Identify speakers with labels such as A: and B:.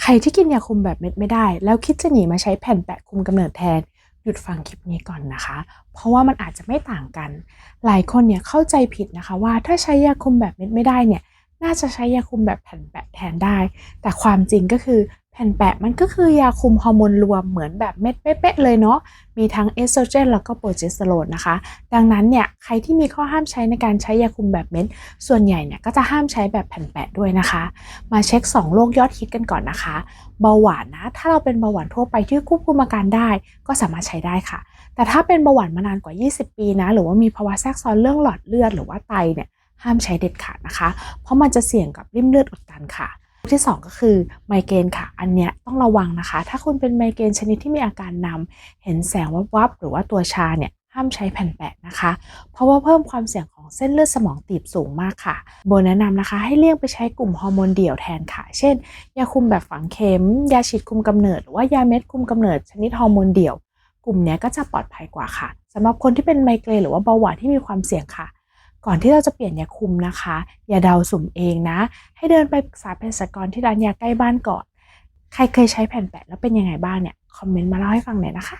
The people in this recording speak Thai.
A: ใครที่กินยาคุมแบบเม็ดไม่ได้ แล้วคิดจะหนีมาใช้แผ่นแปะคุมกำเนิดแทนหยุดฟังคลิปนี้ก่อนนะคะ เพราะว่ามันอาจจะไม่ต่างกัน หลายคนเนี่ยเข้าใจผิดนะคะว่าถ้าใช้ยาคุมแบบเม็ดไม่ได้เนี่ยน่าจะใช้ยาคุมแบบแผ่นแปะแทนได้ แต่ความจริงก็คือ แผ่นแปะมันก็คือยาคุมฮอร์โมนรวมเหมือนแบบเม็ดเป๊ะเลยเนาะ มีทั้งเอสโตรเจนแล้วก็โปรเจสเตอโรนนะคะ ดังนั้นเนี่ยใครที่มีข้อห้ามใช้ในการใช้ยาคุมแบบเม็ด ส่วนใหญ่เนี่ยก็จะห้ามใช้แบบแผ่นแปะด้วยนะคะ มาเช็ค 2 โรคยอดฮิตกันก่อนนะคะ เบาหวานนะ ถ้าเราเป็นเบาหวานทั่วไปที่ควบคุมอาการได้ ก็สามารถใช้ได้ค่ะ แต่ถ้าเป็นเบาหวานมานานกว่า 20 ปีนะ หรือว่ามีภาวะแทรกซ้อนเรื่องหลอดเลือดหรือว่าไตเนี่ยห้ามใช้เด็ดขาดนะคะ เพราะมันจะเสี่ยงกับริ่มเลือดอุดตันค่ะ ที่ 2 ก็คือไมเกรนค่ะ อันเนี้ยต้องระวังนะคะ ถ้าคุณเป็นไมเกรนชนิดที่มีอาการนำเห็นแสงวับๆหรือว่าตัวชาเนี่ยห้ามใช้แผ่นแปะนะคะ เพราะว่าเพิ่มความเสี่ยงของเส้นเลือดสมองตีบสูงมากค่ะ โบแนะนำนะคะให้เลี่ยงไปใช้กลุ่มฮอร์โมนเดี่ยวแทนค่ะ เช่น ยาคุมแบบฝังเข็ม ยาฉีดคุมกำเนิด หรือว่ายาเม็ดคุมกำเนิดชนิดฮอร์โมนเดี่ยว กลุ่มเนี้ยก็จะปลอดภัยกว่าค่ะสำหรับคนที่เป็นไมเกรนหรือว่าเบาหวานที่มีความเสี่ยงค่ะ ก่อนที่เราจะเปลี่ยนยาคุมนะคะ อย่าเดาสุ่มเองนะ ให้เดินไปปรึกษาเภสัชกรที่ร้านยาใกล้บ้านก่อน ใครเคยใช้แผ่นแปะแล้วเป็นยังไงบ้างเนี่ย คอมเมนต์มาเล่าให้ฟังหน่อยนะคะ